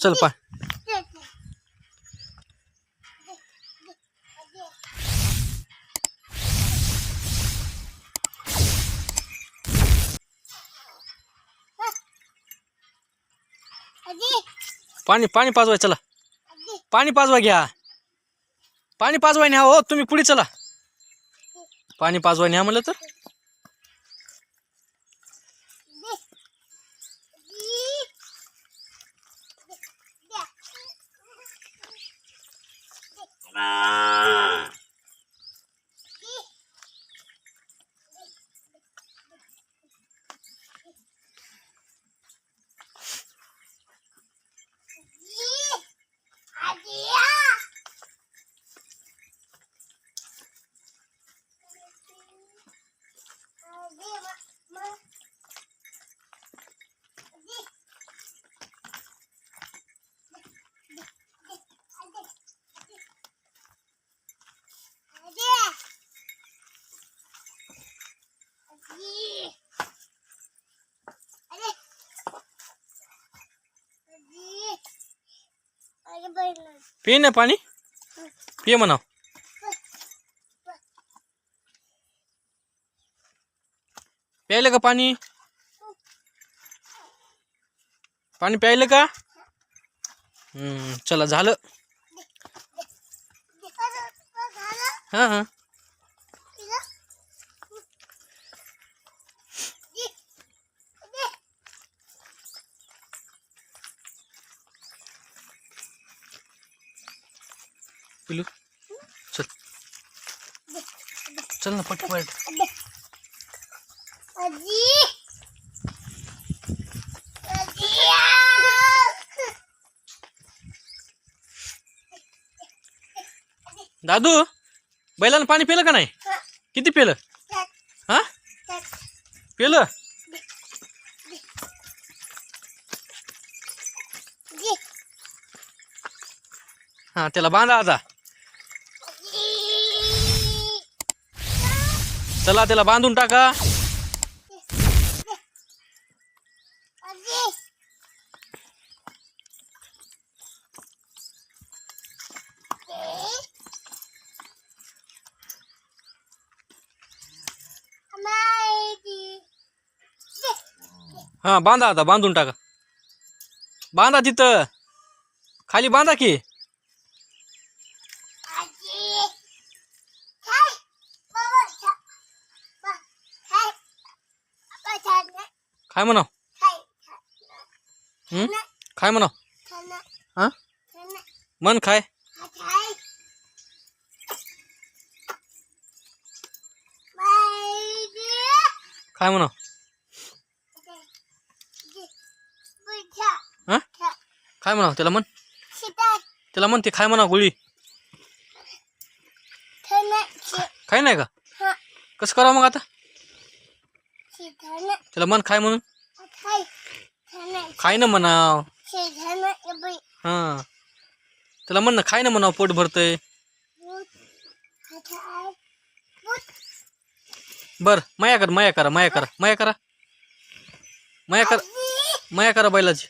चल पा. पाणी पाणी पाजवाय चला. पाणी पाजवा घ्या. पाणी पाजवाय न्या हो तुम्ही पुढे चला. पाणी पाजवाय न्या म्हणलं तर. Nah. पिये ना पाणी. पिये म्हणा प्यायलं का पाणी? पाणी प्यायलं का? हम्म, चला झालं. हां हां. पिलू चल. चल ना पटपट दादू बैलानं पाणी पिलं का नाही? किती पिलं? हा? पिलं? हा त्याला बांधा आता. चला त्याला बांधून टाका. हा बांधा आता बांधून टाका. बांधा तिथं. खाली बांधा की. काय हं? काय म्हणाव? हा? मन खाय काय म्हणाव? हा? काय त्याला म्हण. त्याला म्हण ते खाय म्हणा गोळी? खाय नाही का? कसं करावं मग आता? त्याला मन खाय म्हणून. खाय. ना म्हणाव. हा. त्याला म्हण ना खाय ना म्हणाव पोट भरतय. बर माया कर माया करा माया करा माया करा. माया करा माया करा बैलाची.